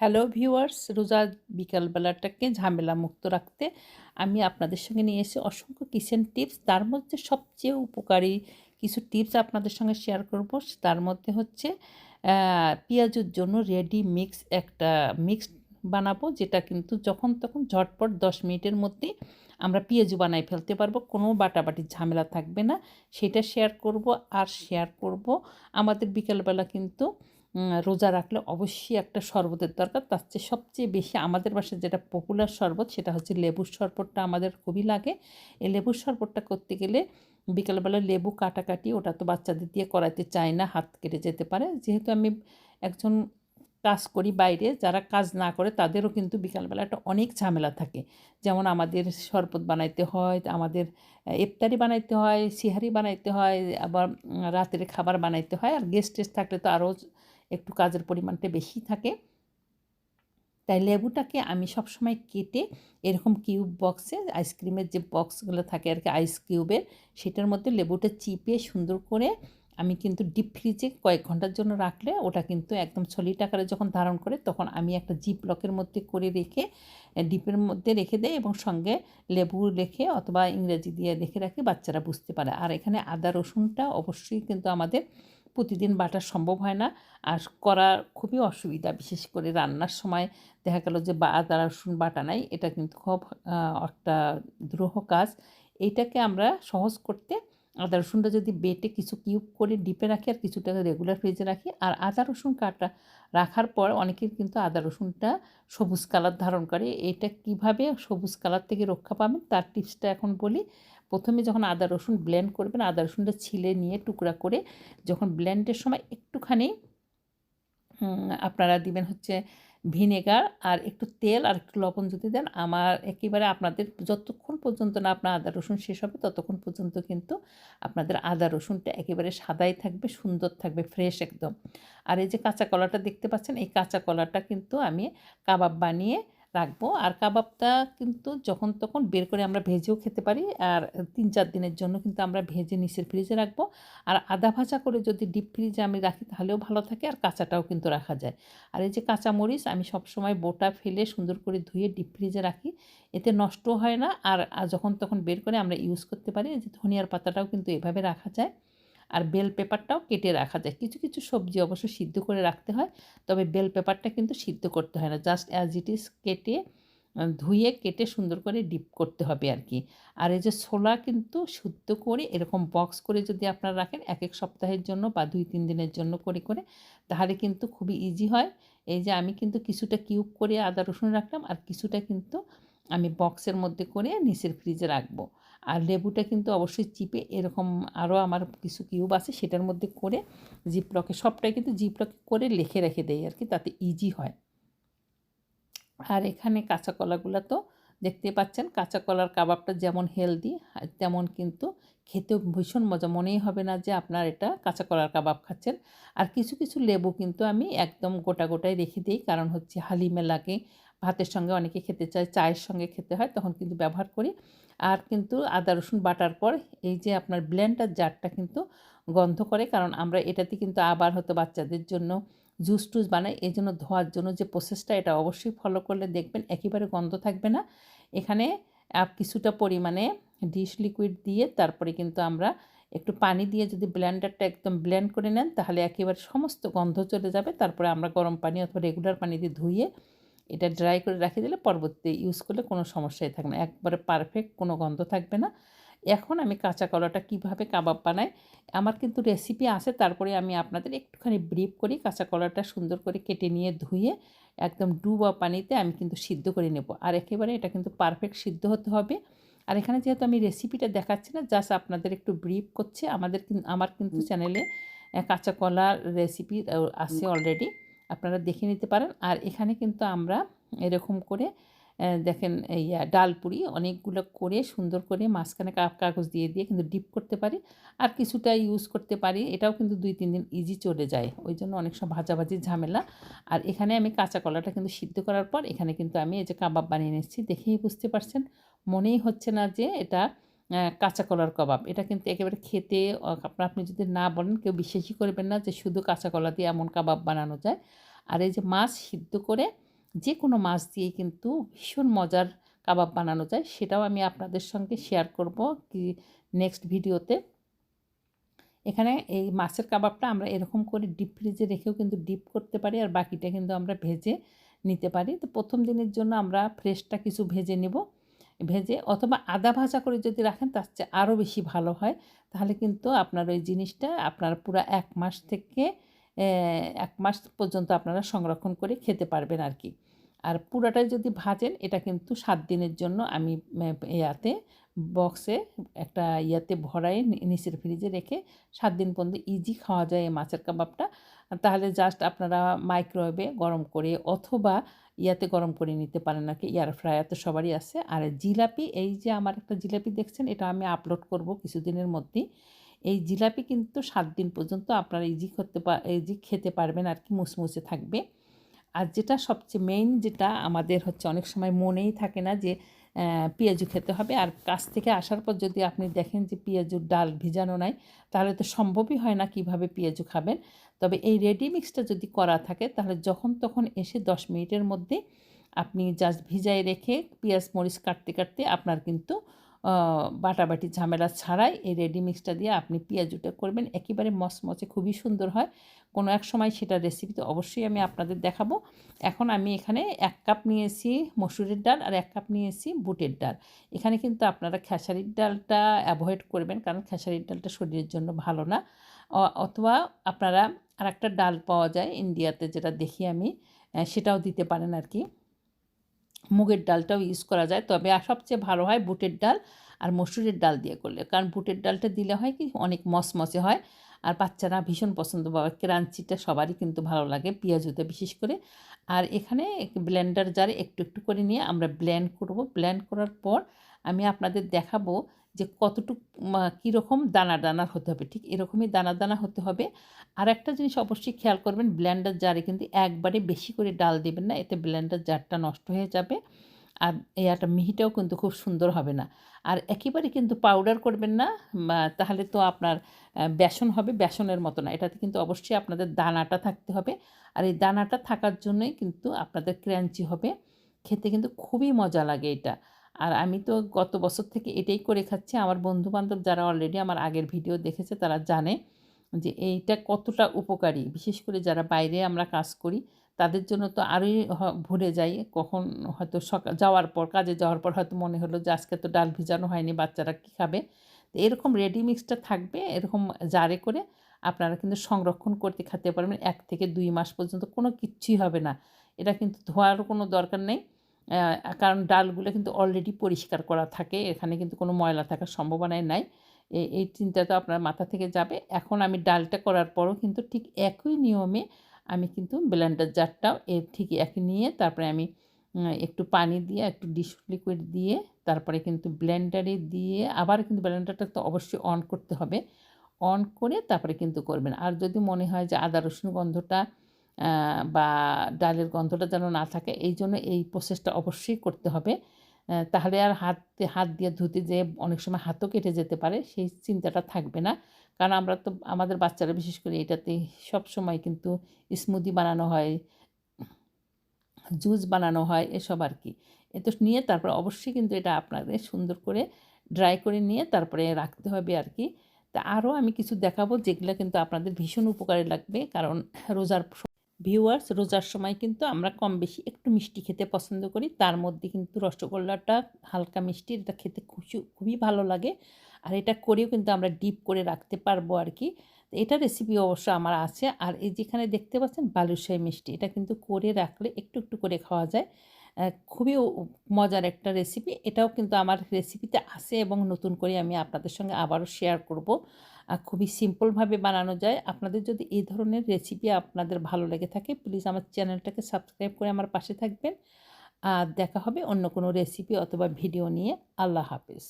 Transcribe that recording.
Hello viewers রোজা বিকালবেলাটাকে ঝামেলা মুক্ত রাখতে আমি আপনাদের সঙ্গে নিয়ে এসে অসংখ্য কিচেন টিপস তার মধ্যে সবচেয়ে উপকারী কিছু টিপস আপনাদের সঙ্গে শেয়ার করব। তার মধ্যে হচ্ছে পেঁয়াজের জন্য রেডি মিক্স একটা মিক্স বানাবো, যেটা কিন্তু যখন তখন ঝটপট দশ মিনিটের মধ্যেই আমরা পেঁয়াজু বানাই ফেলতে পারব, কোনো বাটাবাটির ঝামেলা থাকবে না। সেটা শেয়ার করব আর শেয়ার করব। আমাদের বিকালবেলা কিন্তু রোজা রাখলে অবশ্যই একটা শরবতের দরকার। তার চেয়ে সবচেয়ে বেশি আমাদের বাসায় যেটা পপুলার শরবত সেটা হচ্ছে লেবুর শরবতটা আমাদের খুবই লাগে। এই লেবুর শরবতটা করতে গেলে বিকালবেলা লেবু কাটাকাটি ওটা তো বাচ্চাদের দিয়ে করাতে চায় না, হাত কেটে যেতে পারে। যেহেতু আমি একজন কাজ করি বাইরে, যারা কাজ না করে তাদেরও কিন্তু বিকালবেলা একটা অনেক ঝামেলা থাকে। যেমন আমাদের শরবত বানাইতে হয়, আমাদের ইফতারি বানাইতে হয়, সিহারি বানাইতে হয়, আবার রাতের খাবার বানাইতে হয়। আর গেস্ট টেস্ট থাকলে তো আরও একটু কাজের পরিমাণটা বেশি থাকে। তাই লেবুটাকে আমি সবসময় কেটে এরকম কিউব বক্সে আইসক্রিমের যে বক্সগুলো থাকে আর কি আইস কিউবের, সেটার মধ্যে লেবুটা চিপে সুন্দর করে আমি কিন্তু ডিপ ফ্রিজে কয়েক ঘণ্টার জন্য রাখলে ওটা কিন্তু একদম সলিড আকারে যখন ধারণ করে তখন আমি একটা জিপ লকের মধ্যে করে রেখে ডিপের মধ্যে রেখে দেয় এবং সঙ্গে লেবু রেখে অথবা ইংরেজি দিয়ে রেখে রাখি, বাচ্চারা বুঝতে পারে। আর এখানে আদা রসুনটা অবশ্যই কিন্তু আমাদের প্রতিদিন বাটা সম্ভব হয় না। আর করা খুবই অসুবিধা, বিশেষ করে রান্নার সময় দেখা গেল যে বা, আদা, রসুন বাটা নাই, এটা কিন্তু খুব একটা দ্রোহ কাজ। এইটাকে আমরা সহজ করতে আদা, রসুনটা যদি বেটে কিছু কিউব করে ডিপে রাখি আর কিছুটা রেগুলার ফ্রিজে রাখি। আর আদা, রসুন কাটা রাখার পর অনেকের কিন্তু আদা, রসুনটা সবুজ কালার ধারণ করে। এটা কীভাবে সবুজ কালার থেকে রক্ষা পাবেন, তার টিপসটা এখন বলি। প্রথমে যখন আদা রসুন ব্লেন্ড করবেন, আদা রসুনটা ছিলে নিয়ে টুকরা করে যখন ব্লেন্ডের সময় একটুখানি আপনারা দিবেন হচ্ছে ভিনেগার আর একটু তেল আর একটু লবণ যদি দেন, আমার একেবারে আপনাদের যতক্ষণ পর্যন্ত না আপনার আদা রসুন শেষ হবে, ততক্ষণ পর্যন্ত কিন্তু আপনাদের আদা রসুনটা একেবারে সাদাই থাকবে, সুন্দর থাকবে ফ্রেশ একদম। আর এই যে কাঁচা কলাটা দেখতে পাচ্ছেন, এই কাঁচা কলাটা কিন্তু আমি কাবাব বানিয়ে রাখব। আর কাবাবটা কিন্তু যখন তখন বের করে আমরা ভেজেও খেতে পারি। আর তিন চার দিনের জন্য কিন্তু আমরা ভেজে নিচের ফ্রিজে রাখব। আর আদা ভাজা করে যদি ডিপ ফ্রিজে আমি রাখি তাহলেও ভালো থাকে আর কাঁচাটাও কিন্তু রাখা যায়। আর এই যে কাঁচা মরিচ আমি সবসময় বোটা ফেলে সুন্দর করে ধুয়ে ডিপ ফ্রিজে রাখি। এতে নষ্ট হয় না। আর যখন তখন বের করে আমরা ইউজ করতে পারি। এই যে ধনিয়ার পাতাটাও কিন্তু এভাবে রাখা যায়। আর বেল পেপারটাও কেটে রাখা যায়। কিছু কিছু সবজি অবশ্য সিদ্ধ করে রাখতে হয়, তবে বেল পেপারটা কিন্তু সিদ্ধ করতে হয় না। জাস্ট অ্যাজ ইট ইজ কেটে, ধুয়ে, কেটে সুন্দর করে ডিপ করতে হবে আর কি আর এই যে ছোলা কিন্তু শুদ্ধ করে, এরকম বক্স করে যদি আপনারা রাখেন এক এক সপ্তাহের জন্য বা দুই, তিন দিনের জন্য করে করে, তাহলে কিন্তু খুবই ইজি হয়। এই যে আমি কিন্তু কিছুটা কিউব করে আদা রসুন রাখলাম, আর কিছুটা কিন্তু আমি বক্সের মধ্যে করে নিচের ফ্রিজে রাখব। আর লেবুটা কিন্তু অবশ্যই চিপে এরকম আরও আমার কিছু কিউব আছে, সেটার মধ্যে করে জিপলকে সবটাই কিন্তু জিপলকে করে লিখে রেখে দেয় আর কি তাতে ইজি হয়। আর এখানে কাঁচা কলাগুলো তো দেখতে পাচ্ছেন, কাঁচা কলার কাবাবটা যেমন হেলদি তেমন কিন্তু খেতেও ভীষণ মজা, মনেই হবে না যে আপনার এটা কাঁচা কলার কাবাব খাচ্ছেন। আর কিছু কিছু লেবু কিন্তু আমি একদম গোটা গোটাই রেখে দিই, কারণ হচ্ছে হালিমে লাগে ভাতের সঙ্গে অনেকে খেতে চায়, চায়ের সঙ্গে খেতে হয়, তখন কিন্তু ব্যবহার করি। আর কিন্তু আদা, রসুন বাটার পর এই যে আপনার ব্লেন্ডার জারটা কিন্তু গন্ধ করে, কারণ আমরা এটাতে কিন্তু আবার হয়তো বাচ্চাদের জন্য জুস টুস বানাই, এই জন্য ধোয়ার জন্য যে প্রসেসটা এটা অবশ্যই ফলো করলে দেখবেন একেবারে গন্ধ থাকবে না। এখানে কিছুটা পরিমাণে ডিশ লিকুইড দিয়ে তারপরে কিন্তু আমরা একটু পানি দিয়ে যদি ব্লেন্ডারটা একদম ব্লেন্ড করে নেন, তাহলে একেবারে সমস্ত গন্ধ চলে যাবে। তারপরে আমরা গরম পানি অথবা রেগুলার পানি দিয়ে ধুয়ে এটা ড্রাই করে রেখে দিলে পরবর্তী ইউজ করলে কোনো সমস্যাই থাকবে না। একবারে পারফেক্ট কোনো গন্ধ থাকবে না। এখন আমি কাঁচা কলাটা কীভাবে কাবাব বানাই আমার কিন্তু রেসিপি আছে তারপরে আমি আপনাদের একটুখানি ব্রিফ করি কাঁচা কলাটা সুন্দর করে কেটে নিয়ে ধুয়ে একদম ডুবা পানিতে আমি কিন্তু সিদ্ধ করে নেব। আর একেবারে এটা কিন্তু পারফেক্ট সিদ্ধ হতে হবে। আর এখানে যেহেতু আমি রেসিপিটা দেখাচ্ছি না জাস্ট আপনাদের একটু ব্রিফ করছে। আমাদের আমার কিন্তু চ্যানেলে কাঁচা কলার রেসিপি আছে অলরেডি আপনারা দেখে নিতে পারেন। আর এখানে কিন্তু আমরা এরকম করে দেখেন এই ডাল পুরি অনেকগুলো করে সুন্দর করে মাঝখানে কাগজ দিয়ে দিয়ে কিন্তু ডিপ করতে পারি। আর কিছুটা ইউজ করতে পারি। এটাও কিন্তু দুই, তিন দিন ইজি চলে যায়। ওই জন্য অনেক সব ভাজাভাজি ঝামেলা। আর এখানে আমি কাঁচা কলাটা কিন্তু সিদ্ধ করার পর এখানে কিন্তু আমি এই যে কাবাব বানিয়ে নিচ্ছি দেখেই বুঝতে পারছেন। মনেই হচ্ছে না যে এটা কাঁচা কলার কাবাব। এটা কিন্তু একেবারে খেতে আপনি যদি না বলেন, কেউ বিশ্বাসই করবেন না যে শুধু কাঁচা কলা দিয়ে এমন কাবাব বানানো যায়। আর এই যে মাছ সিদ্ধ করে যে কোনো মাছ দিয়েই কিন্তু ভীষণ মজার কাবাব বানানো যায়, সেটাও আমি আপনাদের সঙ্গে শেয়ার করব কি নেক্সট ভিডিওতে এখানে এই মাছের কাবাবটা আমরা এরকম করে ডিপ ফ্রিজে রেখেও কিন্তু ডিপ করতে পারি, আর বাকিটা কিন্তু আমরা ভেজে নিতে পারি। তো প্রথম দিনের জন্য আমরা ফ্রেশটা কিছু ভেজে নেব। ভেজে অথবা আদা ভাজা করে যদি রাখেন, তার চেয়ে আরও বেশি ভালো হয়। তাহলে কিন্তু আপনার ওই জিনিসটা আপনার পুরো এক মাস থেকে এক মাস পর্যন্ত আপনারা সংরক্ষণ করে খেতে পারবেন আর কি। আর পুরাটাই যদি ভাজেন, এটা কিন্তু সাত দিনের জন্য আমি ইয়াতে বক্সে একটা ইয়াতে ভরাই নিচের ফ্রিজে রেখে সাত দিন পর্যন্ত ইজি খাওয়া যায় এই মাছের কাবাবটা। তাহলে জাস্ট আপনারা মাইক্রোওয়েভে গরম করে অথবা ইয়াতে গরম করে নিতে পারেন নাকি এয়ার ফ্রায়ার তো সবারই আছে। আর জিলাপি, এই যে আমার একটা জিলাপি দেখছেন, এটা আমি আপলোড করব কিছুদিনের মধ্যেই। এই জিলাপি কিন্তু সাত দিন পর্যন্ত আপনারা ইজি করতে ইজি খেতে পারবেন আর কি মুসমুসে থাকবে। আর যেটা সবচেয়ে মেইন যেটা আমাদের হচ্ছে অনেক সময় মনেই থাকে না যে পেঁয়াজু খেতে হবে। আর কাছ থেকে আসার পর যদি আপনি দেখেন যে পেঁয়াজুর ডাল ভিজানো নাই, তাহলে তো সম্ভবই হয় না কীভাবে পেঁয়াজু খাবেন। তবে এই রেডি মিক্সটা যদি করা থাকে, তাহলে যখন তখন এসে দশ মিনিটের মধ্যে আপনি জাস্ট ভিজায় রেখে পেঁয়াজ মরিচ কাটতে কাটতে আপনার কিন্তু বাটাবাটি ঝামেলা ছাড়াই এই রেডি মিক্সটা দিয়ে আপনি পেঁয়াজুটা করবেন। একেবারে মচমচে খুবই সুন্দর হয়। কোনো এক সময় সেটা রেসিপি তো অবশ্যই আমি আপনাদের দেখাবো। এখন আমি এখানে এক কাপ নিয়েছি মসুরের ডাল আর এক কাপ নিয়েছি বুটের ডাল। এখানে কিন্তু আপনারা খেসারির ডালটা অ্যাভয়েড করবেন কারণ খেসারির ডালটা শরীরের জন্য ভালো না। অথবা আপনারা আর একটা ডাল পাওয়া যায় ইন্ডিয়াতে যেটা দেখি আমি সেটাও দিতে পারেন আর কি। মুগের ডালটাও ইউজ করা যায়। তবে আর সবচেয়ে ভালো হয় বুটের ডাল আর মসুরের ডাল দিয়ে করলে। কারণ বুটের ডালটা দিলে হয় কি, অনেক মসমসে হয়। আর বাচ্চারা ভীষণ পছন্দ পাবে। ক্রাঞ্চিটা সবারই কিন্তু ভালো লাগে পেঁয়াজুতে বিশেষ করে। আর এখানে ব্লেন্ডার জারে একটু একটু করে নিয়ে আমরা ব্লেন্ড করব। ব্লেন্ড করার পর আমি আপনাদের দেখাবো যে কতটুকু কীরকম দানা দানা হতে হবে, ঠিক এরকমই দানা দানা হতে হবে। আর একটা জিনিস অবশ্যই খেয়াল করবেন ব্ল্যান্ডার জারে কিন্তু একবারে বেশি করে ডাল দেবেন না, এতে ব্ল্যান্ডার জারটা নষ্ট হয়ে যাবে আর একটা মিহিটাও কিন্তু খুব সুন্দর হবে না। আর একেবারে কিন্তু পাউডার করবেন না তাহলে তো আপনার বেসন হবে, বেসনের মতো না, এটাতে কিন্তু অবশ্যই আপনাদের দানাটা থাকতে হবে। আর এই দানাটা থাকার জন্যই কিন্তু আপনাদের ক্র্যাঞ্চি হবে, খেতে কিন্তু খুবই মজা লাগে এটা। আর আমি তো গত বছর থেকে এটাই করে খাচ্ছি। আমার বন্ধুবান্ধব যারা অলরেডি আমার আগের ভিডিও দেখেছে, তারা জানে যে এইটা কতটা উপকারী। বিশেষ করে যারা বাইরে আমরা কাজ করি, তাদের জন্য তো আরোই ভুলে যাই। কখন হয়তো সকাল যাওয়ার পর, কাজে যাওয়ার পর হয়তো মনে হলো যে আজকে তো ডাল ভিজানো হয়নি, বাচ্চারা কী খাবে? তো এরকম রেডি মিক্সটা থাকবে, এরকম জারে করে আপনারা কিন্তু সংরক্ষণ করতে খেতে পারবেন। এক থেকে দুই মাস পর্যন্ত কোনো কিচ্ছুই হবে না। এটা কিন্তু ধোয়ারও কোনো দরকার নেই। কারণ ডালগুলো কিন্তু অলরেডি পরিষ্কার করা থাকে, এখানে কিন্তু কোনো ময়লা থাকার সম্ভাবনাই নাই। এই চিন্তা তো আপনার মাথা থেকে যাবে। এখন আমি ডালটা করার পরও কিন্তু ঠিক একই নিয়মে আমি কিন্তু ব্লেন্ডার জারটাও এর ঠিক একই নিয়ে তারপরে আমি একটু পানি দিয়ে, একটু ডিশ লিকুইড দিয়ে, তারপরে কিন্তু ব্লেন্ডারে দিয়ে আবার কিন্তু ব্লেন্ডারটা তো অবশ্যই অন করতে হবে। অন করে তারপরে কিন্তু করবেন। আর যদি মনে হয় যে আদা রসুন গন্ধটা বা ডালের গন্ধটা যেন না থাকে, এই জন্য এই প্রসেসটা অবশ্যই করতে হবে। তাহলে আর হাত হাত দিয়ে ধুতে যে অনেক সময় হাতও কেটে যেতে পারে, সেই চিন্তাটা থাকবে না। কারণ আমরা তো, আমাদের বাচ্চারা বিশেষ করে এটাতে সব সময় কিন্তু স্মুদি বানানো হয় জুস বানানো হয়, এসব আর কি। এ তো নিয়ে তারপর অবশ্যই কিন্তু এটা আপনাদের সুন্দর করে ড্রাই করে নিয়ে তারপরে রাখতে হবে আর কি। তা আরও আমি কিছু দেখাবো যেগুলো কিন্তু আপনাদের ভীষণ উপকারে লাগবে, কারণ রোজার ভিউয়ার্স রোজার সময় কিন্তু আমরা কম বেশি একটু মিষ্টি খেতে পছন্দ করি। তার মধ্যে কিন্তু রসগোল্লাটা হালকা মিষ্টি, এটা খেতে খুশি, খুবই ভালো লাগে। আর এটা করেও কিন্তু আমরা ডিপ করে রাখতে পারব আর কি এটা রেসিপি অবশ্য আমার আছে। আর এই যেখানে দেখতে পাচ্ছেন বালুশাই মিষ্টি, এটা কিন্তু করে রাখলে একটু একটু করে খাওয়া যায়। খুবই মজার একটা রেসিপি এটাও কিন্তু আমার রেসিপিতে আছে এবং নতুন করে আমি আপনাদের সঙ্গে আবারও শেয়ার করব। খুবই সিম্পলভাবে বানানো যায়। আপনাদের যদি এই ধরনের রেসিপি আপনাদের ভালো লেগে থাকে প্লিজ আমার চ্যানেলটাকে সাবস্ক্রাইব করে আমার পাশে থাকবেন। আর দেখা হবে অন্য কোনো রেসিপি অথবা ভিডিও নিয়ে। আল্লাহ হাফিজ।